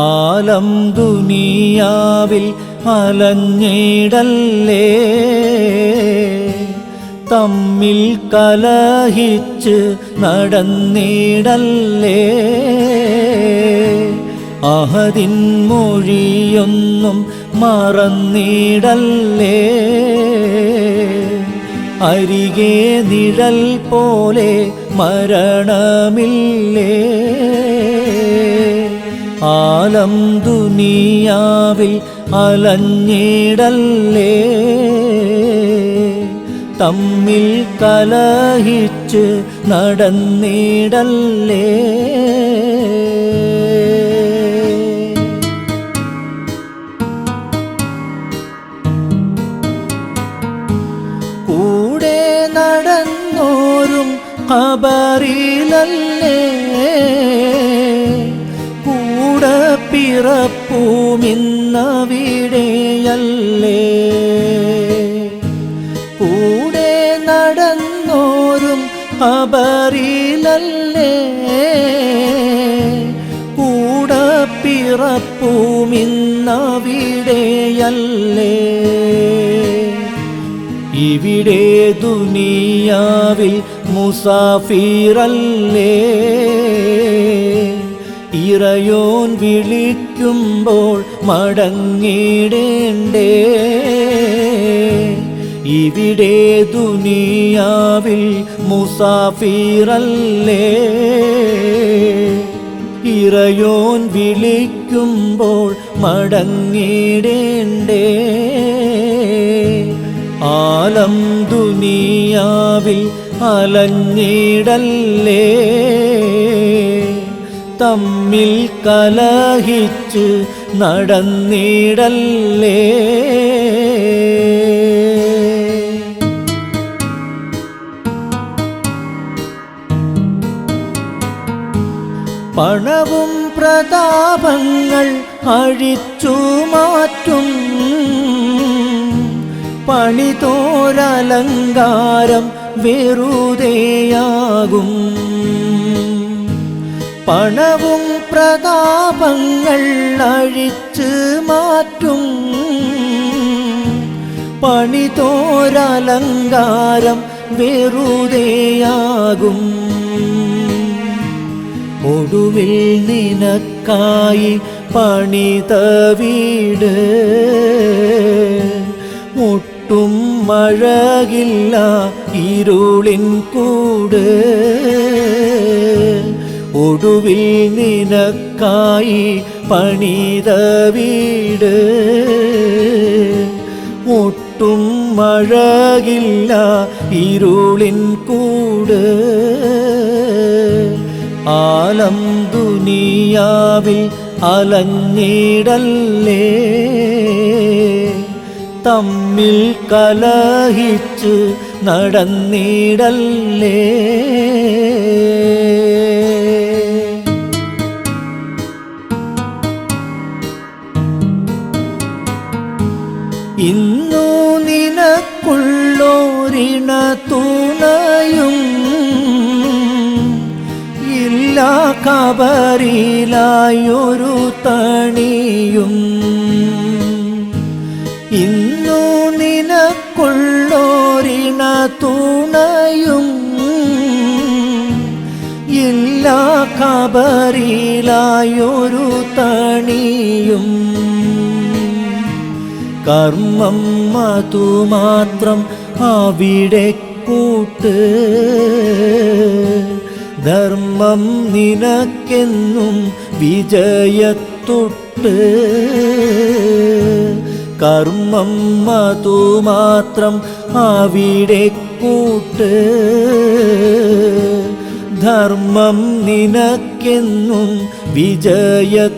ആലം ദുനിയാവിൽ അലഞ്ഞിടല്ലേ? തമ്മിൽ കലഹിച്ച് നടന്നിടല്ലേ? അഹദിൻ മൊഴിയൊന്നും മറന്നിടല്ലേ? അരികെ നിഴൽ പോലെ മരണമില്ലേ? ആലം ദുനിയാവിൽ അലഞ്ഞിടല്ലേ? തമ്മിൽ കലഹിച്ച് നടന്നിടല്ലേ? ദുനിയാവിൽ മുസാഫിറല്ലേ? ഇറയോൻ വിളിക്കുമ്പോൾ മടങ്ങിടേണ്ടേ ഇവിടെ ദുനിയാവിൽ മുസാഫിറല്ലേ? ഇറയോൻ വിളിക്കുമ്പോൾ മടങ്ങിടേണ്ടേ ആലം ദുനിയാവിൽ അലഞ്ഞിടല്ലേ? തമ്മിൽ കലഹിച്ചു നടന്നിടല്ലേ? പണവും പ്രതാപങ്ങൾ അഴിച്ചു മാറ്റും പണിതോരലങ്കാരം വെറുതെയാകും. പണവും പ്രതാപങ്ങൾ അഴിച്ച് മാറ്റും. പണിതോരലങ്കാരം വെറുതെയാകും. ഒടുവിൽ നിനക്കായി പണിത വീട് ഒട്ടും മഴകില്ല ഇരുളിൻ കൂട്. ഒടുവിൽ നിനക്കായി പണിത വീട്. ഒട്ടും മഴകില്ല ഇരുളിൻ കൂട്. ആലം ദുനിയാവിൽ അലഞ്ഞിടല്ലേ? തമ്മിൽ കലഹിച്ച് നടന്നിടല്ലേ? ഇന്നു നിനക്കുള്ളോരിണ തുണയും ഇല്ല കബറിലായൊരു തണിയും. ഇന്നു നിനക്കുള്ളോരിണ തുണയും ഇല്ല കബറിലായൊരു തണിയും. കർമ്മം അതുമാത്രം അവിടെ കൂട്ട്. ധർമ്മം നിനക്കെന്നും വിജയത്തൊട്ട്. കർമ്മം അതുമാത്രം അവിടെ കൂട്ട്. ധർമ്മം നിനക്കെന്നും വിജയത്തൊട്ട്.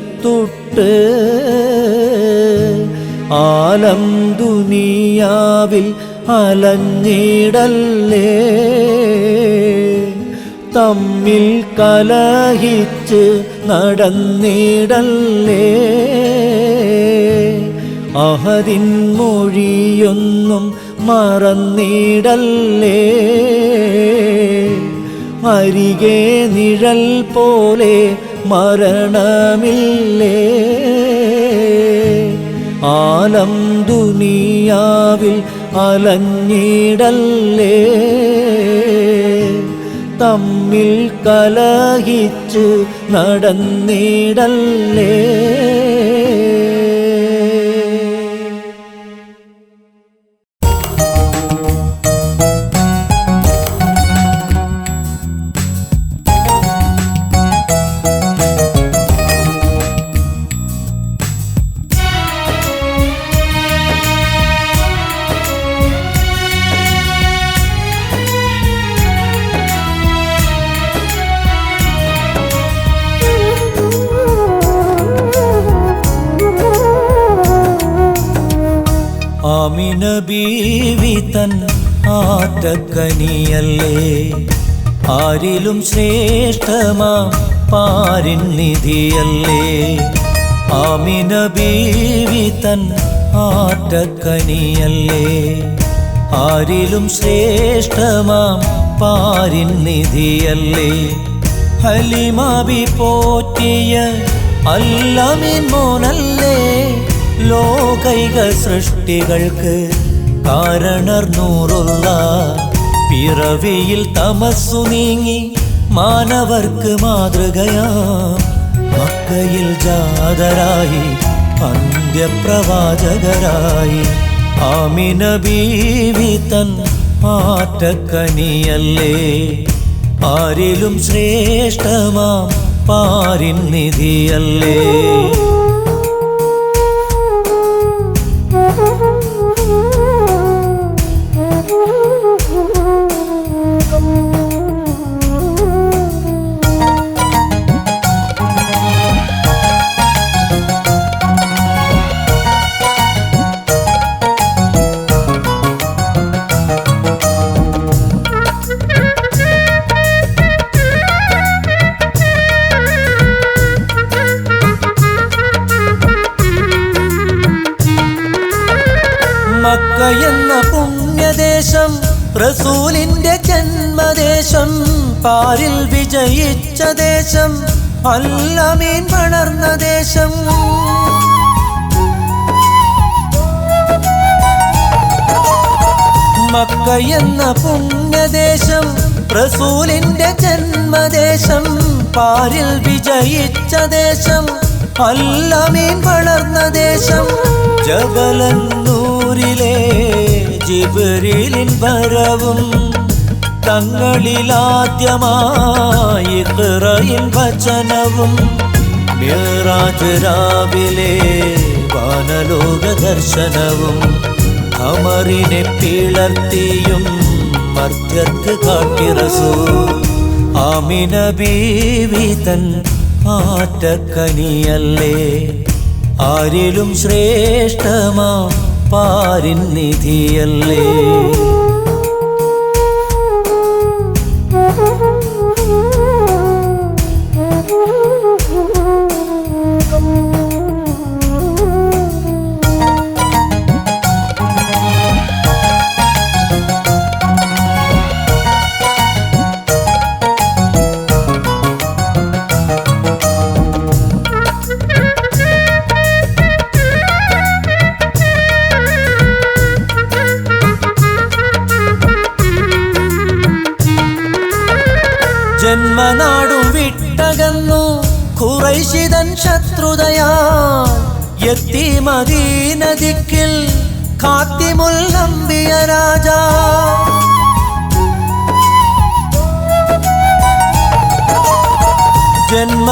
ആലം ദുനിയാവിൽ അലഞ്ഞിടല്ലേ. തമ്മിൽ കലഹിച്ച് നടന്നിടല്ലേ. അഹദിൻ മൊഴിയൊന്നും മറന്നിടല്ലേ? അരികെ നിഴൽ പോലെ മരണമില്ലേ? ആലം ദുനിയാവിൽ അലഞ്ഞിടല്ലേ? തമ്മിൽ കലഹിച്ചു നടന്നിടല്ലേ? ആമിന ബീവി തൻ ആറ്റക്കനിയല്ലേ? ആരിലും ശ്രേഷ്ഠമാ പാരിൻ നിധിയല്ലേ? ആമിന ബീവി തൻ ആറ്റക്കനിയല്ലേ? ആരിലും ശ്രേഷ്ഠമാ പാരിൻ നിധിയല്ലേ? ഹലിമാബി പോറ്റിയ അല്ലമിൻ മോനല്ലേ? ലോകൈക സൃഷ്ടികൾക്ക് കാരണർ നൂറുള്ള പിറവിയിൽ തമസ്സു നീങ്ങി മാനവർക്ക് മാതൃകയാ. മക്കയിൽ ജാതരായി അന്ത്യപ്രവാചകരായി. ആമിന ബീവി തൻ മാറ്റക്കനിയല്ലേ ആരിലും ശ്രേഷ്ഠമാം പാരിൻ നിധിയല്ലേ. വിജയിച്ച ദേശം അല്ലമീൻ വളർന്ന ദേശം. മക്ക എന്ന പുണ്യദേശം റസൂലിന്റെ ജന്മദേശം പാരിൽ വിജയിച്ച ദേശം അല്ല മീൻ വളർന്ന ദേശം. ജബലന്നൂരിലെ ജിബരിലിൻ വരവും തങ്ങളിലാദ്യമായി തിറയിൽ വചനവും മിറാജ് രാവിലെ വാനലോക ദർശനവും അമറിനെ പിളർത്തിയും മർത്യർക്ക് കാട്ടിറസൂ. ആമിന ബീവിതൻ ആറ്റക്കനിയല്ലേ. ആരിലും ശ്രേഷ്ഠമാ പാരിൻ നിധിയല്ലേ.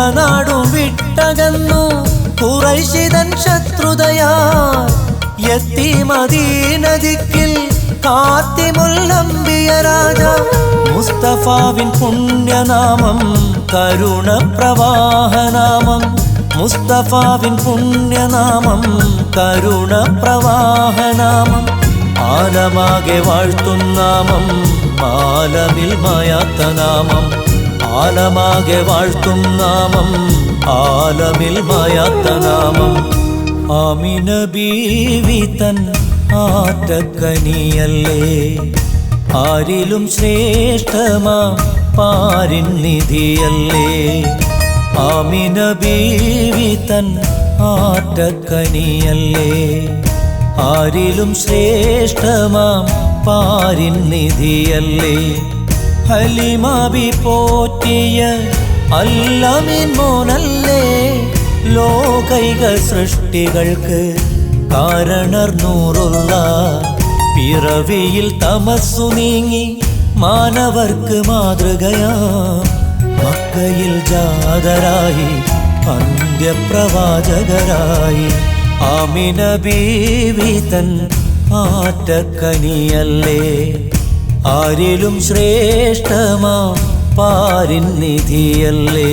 ജന്മനാടും വിട്ടകന്നു. കുറൈശിതൻ ശത്രുതയാ എത്തി മദീനദിക്കിൽ കാത്തിമുല്ലംബിയ രാജ. മുസ്തഫാവിൻ പുണ്യനാമം കരുണ പ്രവാഹനാമം മുസ്തഫാവിൻ പുണ്യനാമം കരുണ പ്രവാഹനാമം ആലമാകെ വാഴ്ത്തുന്നാമം ആലമിൽ മായാത്ത നാമം. ആലമാകെ വാഴ്ത്തും നാമം ആലമിൽ മായാത്ത നാമം. ആമിന ബീവി തൻ ആറ്റക്കനിയല്ലേ. ആരിലും ശ്രേഷ്ഠമാ പാരിൻ നിധിയല്ലേ. ആമിന ബീവി തൻ ആറ്റക്കനിയല്ലേ. ആരിലും ശ്രേഷ്ഠമാം പാരിൻ നിധിയല്ലേ. ഹലിമാബി പോറ്റിയ അല്ലമിൻ മോനല്ലേ ലോകൈക സൃഷ്ടികൾക്ക് കാരണർ നൂറുള്ള പിറവിയിൽ തമസ്സു നീങ്ങി മാനവർക്ക് മാതൃകയാ. മക്കയിൽ ജാതരായി അന്ത്യപ്രവാചകരായി. ആമിന ബീവി തൻ ആറ്റക്കനിയല്ലേ. ആരിലും ശ്രേഷ്ഠമാ പാരിൻ നിധിയല്ലേ?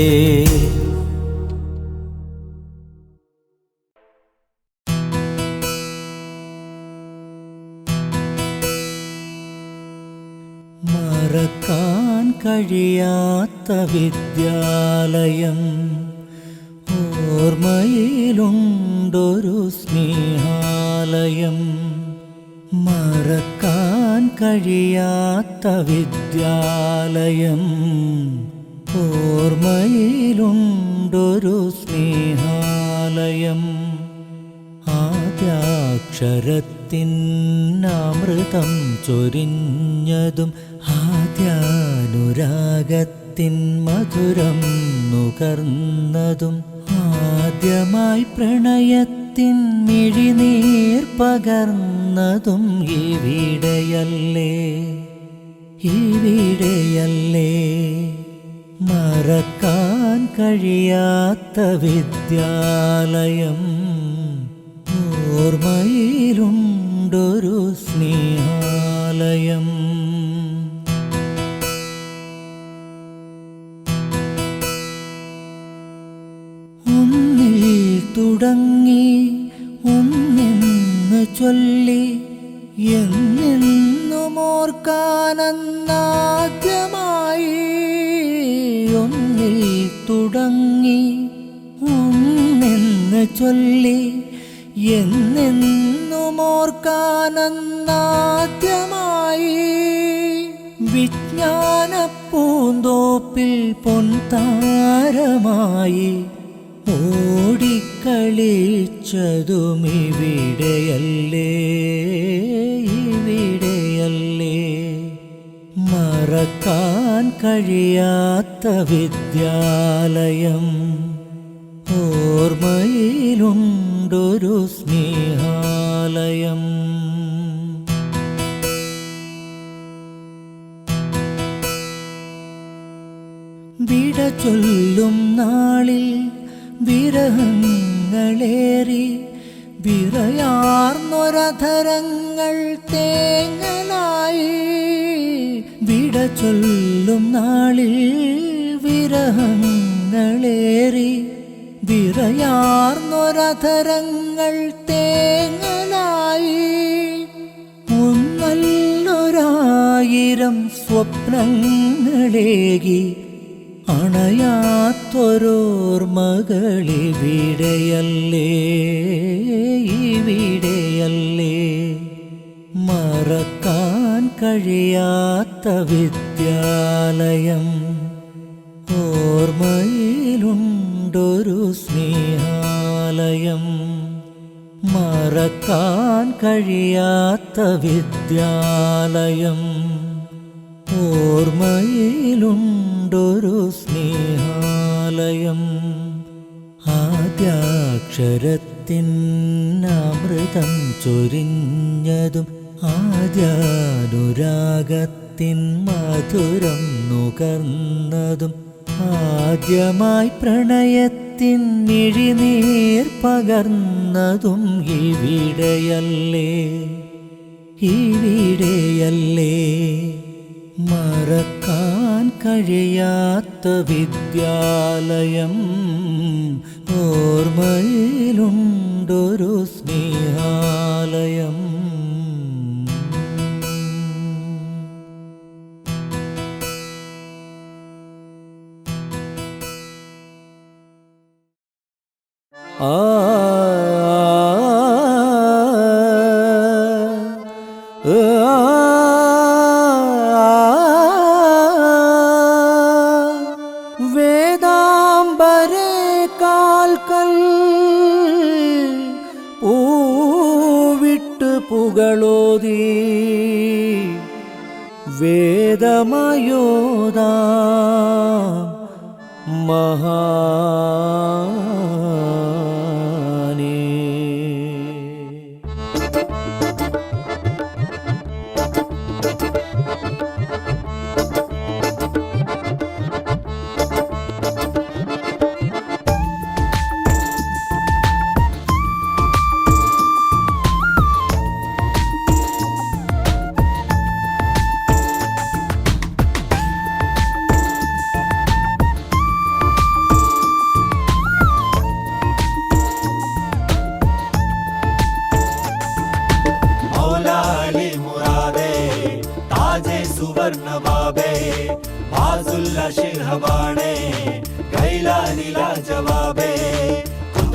മറക്കാൻ കഴിയാത്ത വിദ്യാലയം ഓർമ്മയിലുണ്ടൊരു സ്നേഹാലയം. മറക്കാൻ കഴിയാത്ത വിദ്യാലയം ഓർമ്മയിലുണ്ടൊരു സ്നേഹാലയം. ആദ്യാക്ഷരത്തിൻ അമൃതം ചൊരിഞ്ഞതും ആദ്യാനുരാഗത്തിൻ മധുരം നുകർന്നതും ആദ്യമായി പ്രണയത്തിൻ മിഴിനീർ പകർന്നതും ഇവിടെയല്ലേ ഇവിടെയല്ലേ. മറക്കാൻ കഴിയാത്ത വിദ്യാലയം മറക്കാൻ കഴിയാത്ത വിദ്യാലയം. ഓർമ്മയിലുണ്ടൊരു സ്നേഹാലയം. വിട ചൊല്ലും നാളിൽ വിരഹങ്ങളേറി വിറയാർന്നൊരധരങ്ങൾ തേങ്ങലായി. വിട ചൊല്ലും നാളിൽ വിരഹങ്ങളേറി. വിറയാർന്നൊരധരങ്ങൾ തേങ്ങലായി. ഒന്നല്ലൊരായിരം സ്വപ്നങ്ങളേകി. അണയാത്തൊരോർമകളിവിടെയല്ലേ കഴിയാത്ത വിദ്യാലയം ഓർമ്മയിലുണ്ടൊരു സ്നേഹാലയം. മറക്കാൻ കഴിയാത്ത വിദ്യാലയം ഓർമ്മയിലുണ്ടൊരു സ്നേഹാലയം. ആദ്യാക്ഷരത്തിൻ അമൃതം ചൊരിഞ്ഞതും ആദ്യാനുരാഗത്തിൻ മധുരം നുകർന്നതും ആദ്യമായി പ്രണയത്തിൻ മിഴിനീർ പകർന്നതും ഇവിടെയല്ലേ ഇവിടെയല്ലേ. മറക്കാൻ കഴിയാത്ത വിദ്യാലയം ഓർമ്മയിലുണ്ടൊരു സ്നേഹാലയം. വേദാംബരേ കാൽക്കൽ പൂവിട്ട് പുകളോതീ വേദമയോദാ മഹാ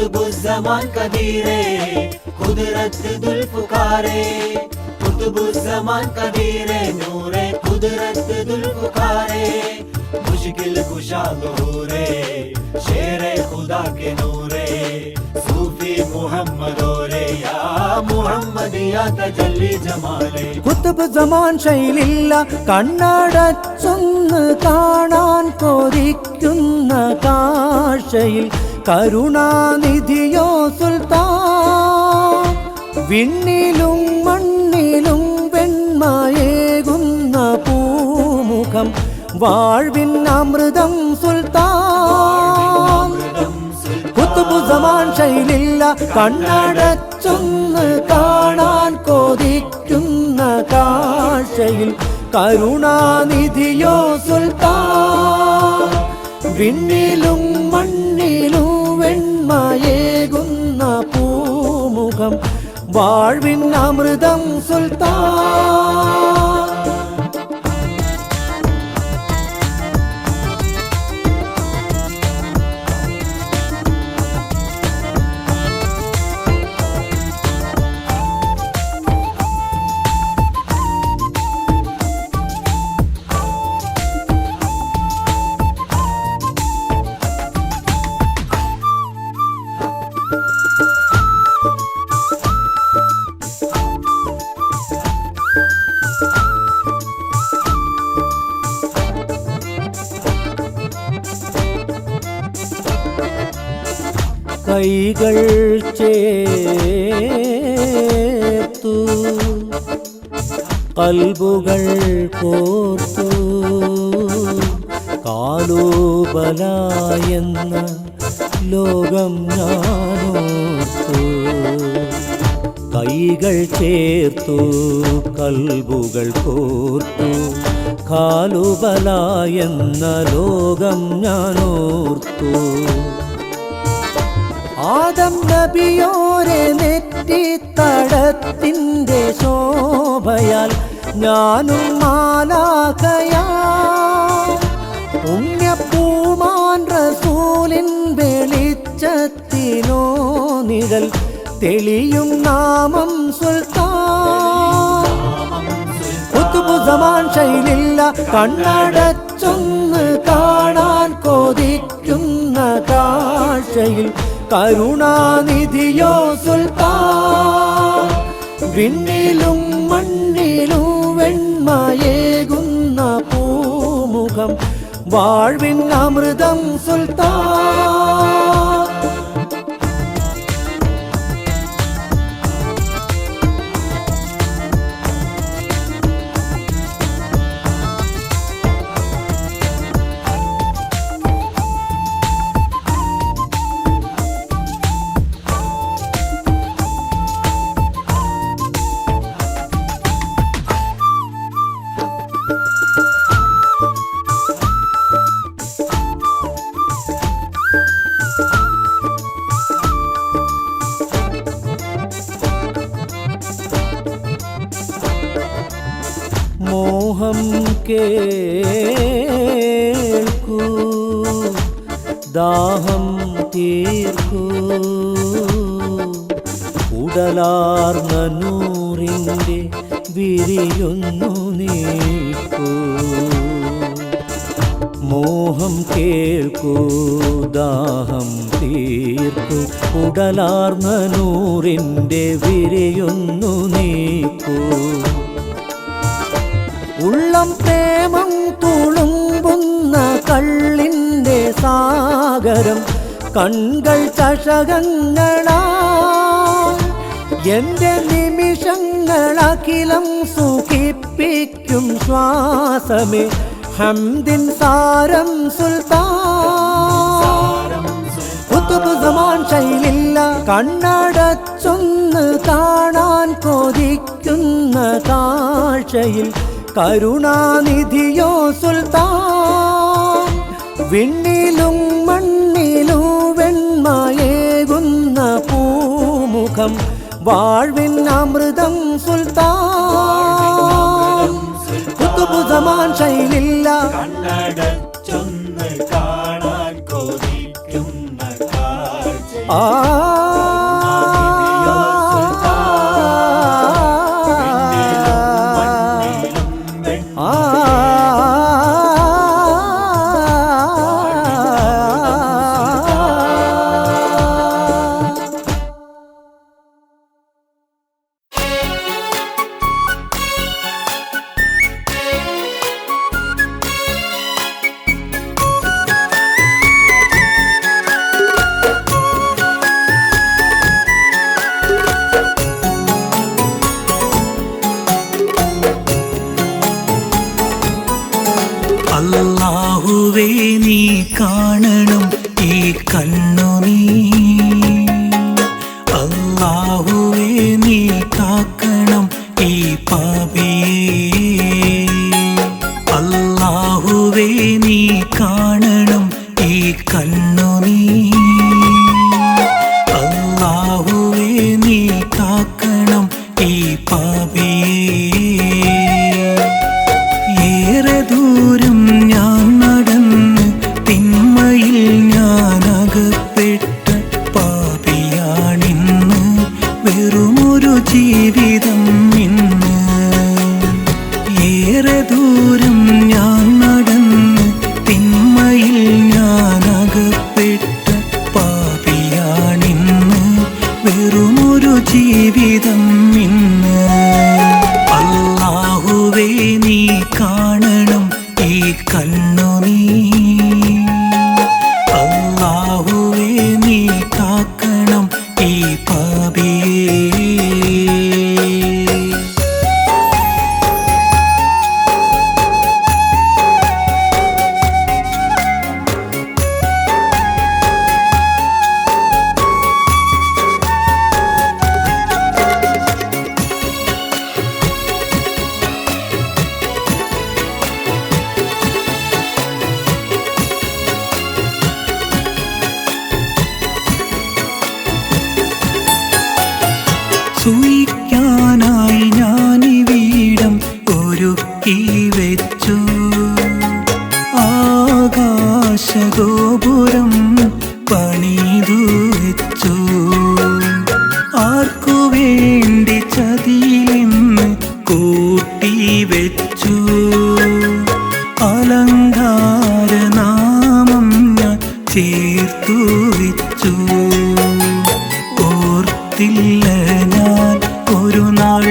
قطب الزمان قديره قدرة ذو الفقاره قطب الزمان قديره نوره قدرة ذو الفقاره مشکل کشا ظهوره شیر خدا کے نورے صوفی محمد اورے یا محمد یا تجلی جمالے قطب زمان ശൈലില്ല കണ്ണടച്ചൊന്ന് കാണാൻ കൊതിക്കുന്ന കാഴ്ചയിൽ കരുണാനിധിയോ സുൽത്താൻ വിണ്ണിലും മണ്ണിലും വെണ്മയേകുന്ന പൂമുഖം വാഴ്വിൻ അമൃതം സുൽത്താൻ. കുത്തുബുസമാൻ ശൈലില്ല കണ്ണടച്ചൊന്ന് കാണാൻ കൊതിക്കുന്ന കാഴ്ചയിൽ കരുണാനിധിയോ സുൽത്താൻ വിണ്ണിലും മണ്ണിലും വെണ്മയേകുന്ന പൂമുഖം വാഴ്വിൻ അമൃതം സുൽത്താൻ. കൈകൾ ചേർത്തു കൽബുകൾ കോർത്തു കാലോബലായെന്ന ലോകം ഞാനോർത്തു. കൈകൾ ചേർത്തു കൽബുകൾ കോർത്തു എന്ന ലോകം ഞാനോർത്തു. ആദം നബിയോരെ നെറ്റി നെറ്റിത്തടത്തിന്റെ ശോഭയാൽ ഞാനും മാലാകയാ പുണ്യപ്പൂമാൻ റസൂലിൻ വെളിച്ചത്തിനോ നിഴൽ തെളിയും നാമം സുൽത്താൻ. സമാൻ ശൈലില്ല കണ്ണടച്ചൊന്ന് കാണാൻ കൊതിക്കുന്ന കാഴ്ചയിൽ കരുണാനിധിയോ സുൽത്താൻ വിണ്ണിലും മണ്ണിലും വെണ്മയേകുന്ന പൂമുഖം വാഴ്വിൻ അമൃതം സുൽത്താൻ. മിന്നലാർന്ന നൂറിന്റെ വിരിയുന്നു നീക്കൂ ഉള്ളം പ്രേമം തുളുമ്പുന്ന കള്ളിന്റെ സാഗരം കൺകൾ ചഷകങ്ങളാ. എന്റെ നിമിഷങ്ങളഖിലം സുഖിപ്പിക്കും ശ്വാസമേ. ഹംദിൻ സാരം സുൽത്താൻ. സമാൻ ശൈലില്ല. കണ്ണടച്ചൊന്ന് കാണാൻ കൊതിക്കുന്ന കാഴ്ചയിൽ കരുണാനിധിയോ സുൽത്താൻ. വിണ്ണിലും മണ്ണിലും വെണ്മയേകുന്ന പൂമുഖം വാഴ്വിൻ അമൃതം സുൽത്താൻ. കുത്തുപുതമാൻ ശൈലില്ല. ಆ കണ്ണുനീ காட்டி ചേർത്തു വെച്ചു ഓർത്തില്ല ഞാൻ ഒരു നാൾ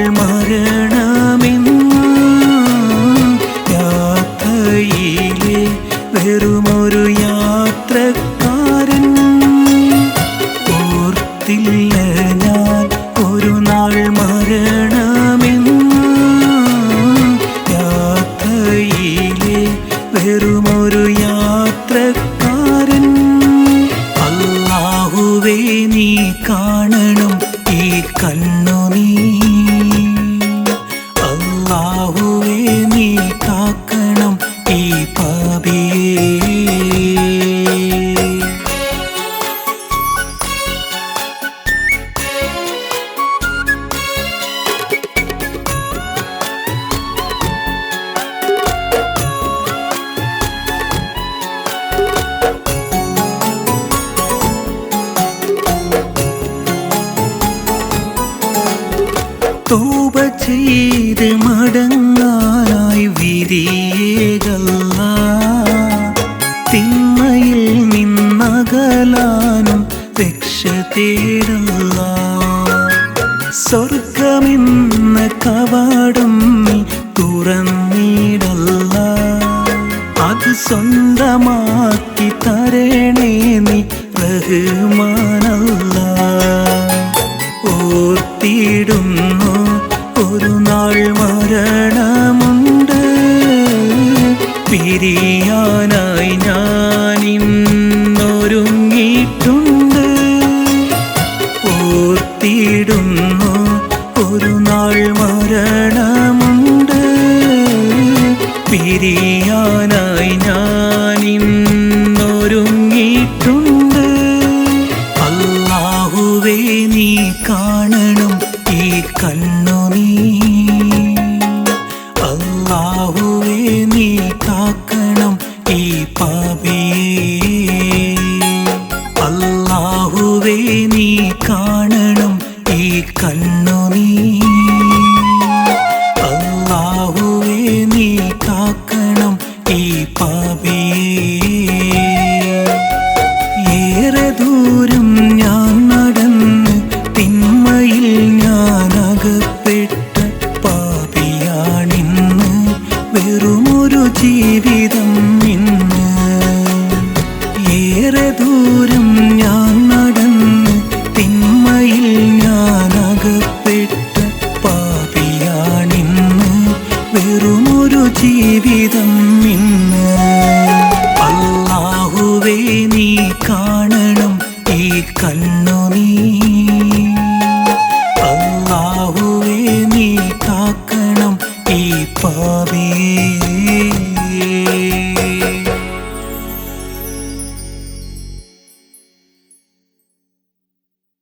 ഇന്നൊരുങ്ങി